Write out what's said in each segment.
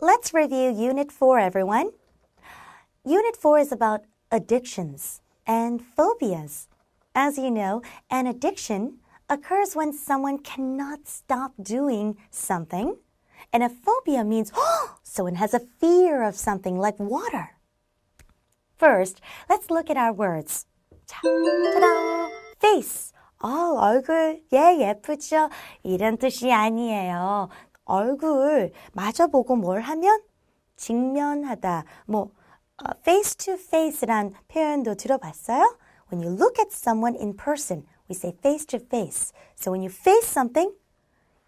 let's review Unit 4, everyone. Unit 4 is about addictions and phobias. As you know, an addiction occurs when someone cannot stop doing something. And a phobia means someone has a fear of something like water. First, let's look at our words. 자, ta-da! face. 아, 얼굴, 예, 예쁘죠? 이런 뜻이 아니에요. 얼굴 마주보고 뭘 하면 직면하다. 뭐 uh, face to face란 표현도 들어봤어요? When you look at someone in person, we say face to face. So when you face something,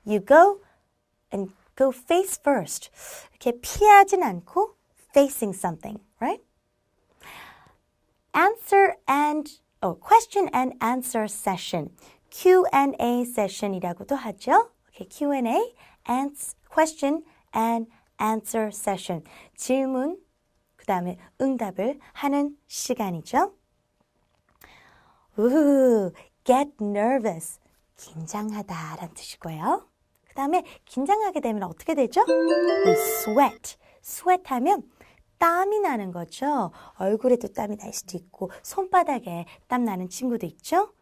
you go and go face first. 이렇게 피하진 않고 facing something, right? Answer and oh, question and answer session. Q&A session이라고도 하죠. Okay, Q&A, ans, question and answer session. 질문, 그 다음에 응답을 하는 시간이죠. Ooh, get nervous. 긴장하다 라는 뜻이고요. 그 다음에 긴장하게 되면 어떻게 되죠? We sweat. sweat 하면 땀이 나는 거죠. 얼굴에도 땀이 날 수도 있고 손바닥에 땀 나는 친구도 있죠.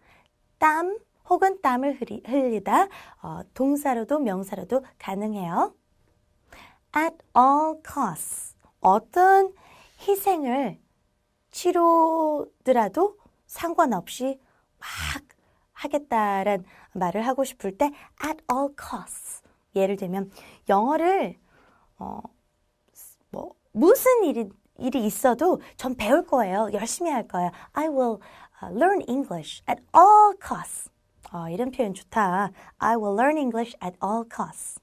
땀 혹은 땀을 흘리, 흘리다 어, 동사로도 명사로도 가능해요. At all costs. 어떤 희생을 치르더라도 상관없이 막 하겠다란 말을 하고 싶을 때 at all costs. 예를 들면 영어를 어, 뭐 무슨 일이 일이 있어도 전 배울 거예요. 열심히 할 거예요. I will learn English at all costs. 어, 이런 표현 좋다. I will learn English at all costs.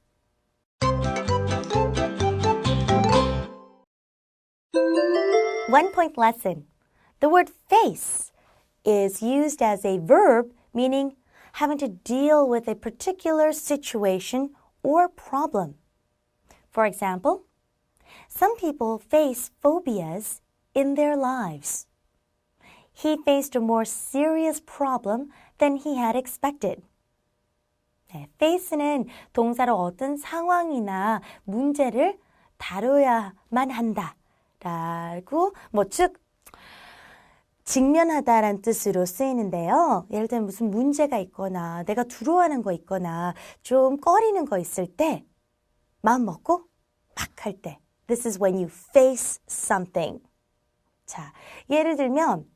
One point lesson. The word face is used as a verb meaning having to deal with a particular situation or problem. For example, some people face phobias in their lives. He faced a more serious problem than he had expected. 네, face는 동사로 어떤 상황이나 문제를 다뤄야만 한다. 라고, 뭐, 즉, 직면하다라는 뜻으로 쓰이는데요. 예를 들면 무슨 문제가 있거나 내가 두려워하는 거 있거나 좀 꺼리는 거 있을 때 마음 먹고 막 할 때. This is when you face something. 자, 예를 들면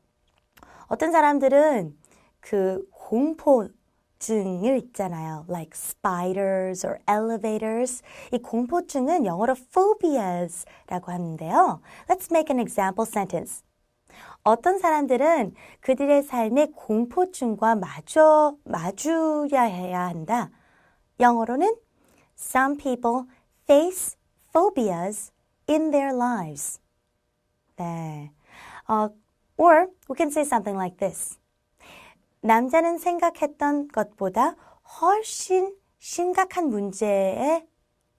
어떤 사람들은 그 공포증을 있잖아요. Like spiders or elevators. 이 공포증은 영어로 phobias라고 하는데요. Let's make an example sentence. 어떤 사람들은 그들의 삶에 공포증과 마주, 마주야 해야 한다. 영어로는 Some people face phobias in their lives. 네. 어, or we can say something like this. 남자는 생각했던 것보다 훨씬 심각한 문제에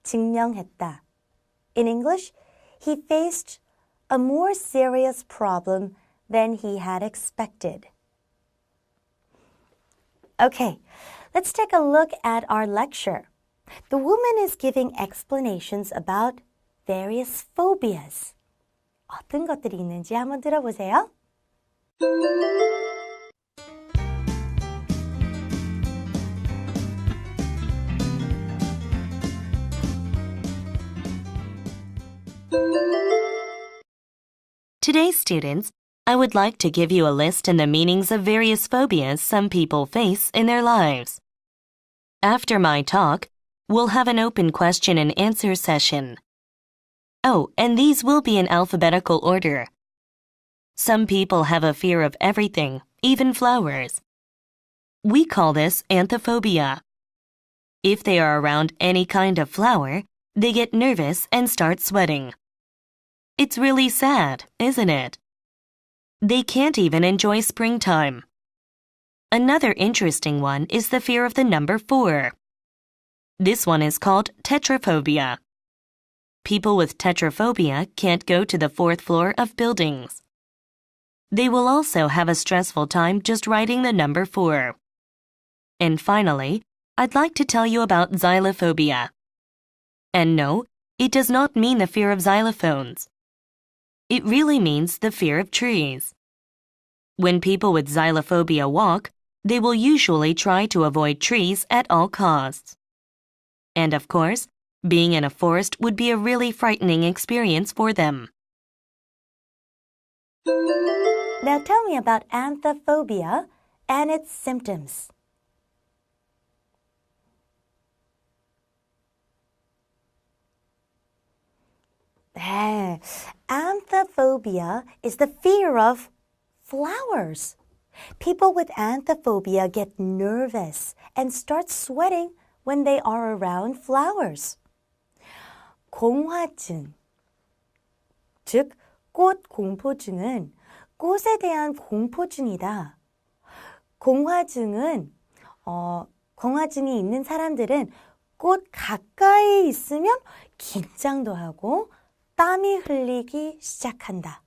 직면했다. In English, he faced a more serious problem than he had expected. Okay, let's take a look at our lecture. The woman is giving explanations about various phobias. 어떤 것들이 있는지 한번 들어보세요. Today, students, I would like to give you a list and the meanings of various phobias some people face in their lives. After my talk, we'll have an open question and answer session. Oh, and these will be in alphabetical order. Some people have a fear of everything, even flowers. We call this anthophobia. If they are around any kind of flower, they get nervous and start sweating. It's really sad, isn't it? They can't even enjoy springtime. Another interesting one is the fear of the number four. This one is called tetraphobia. People with tetraphobia can't go to the fourth floor of buildings. They will also have a stressful time just writing the number four. And finally, I'd like to tell you about xylophobia. And no, it does not mean the fear of xylophones. It really means the fear of trees. When people with xylophobia walk, they will usually try to avoid trees at all costs. And of course, being in a forest would be a really frightening experience for them. Now tell me about anthophobia and its symptoms. 네, anthophobia is the fear of flowers. People with anthophobia get nervous and start sweating when they are around flowers. 공화증, 즉, 꽃 공포증은 꽃에 대한 공포증이다. 공화증은, 어, 공화증이 있는 사람들은 꽃 가까이 있으면 긴장도 하고 땀이 흘리기 시작한다.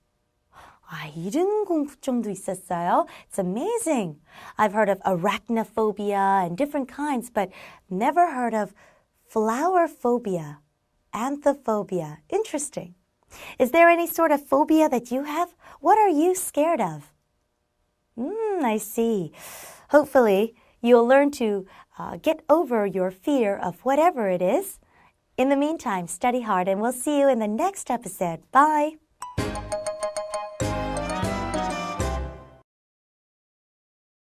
아, 이런 공포증도 있었어요. It's amazing. I've heard of arachnophobia and different kinds, but never heard of flower phobia, anthophobia. Interesting. Is there any sort of phobia that you have? What are you scared of? Mm, I see. Hopefully, you'll learn to uh, get over your fear of whatever it is. in the meantime, study hard and we'll see you in the next episode. Bye.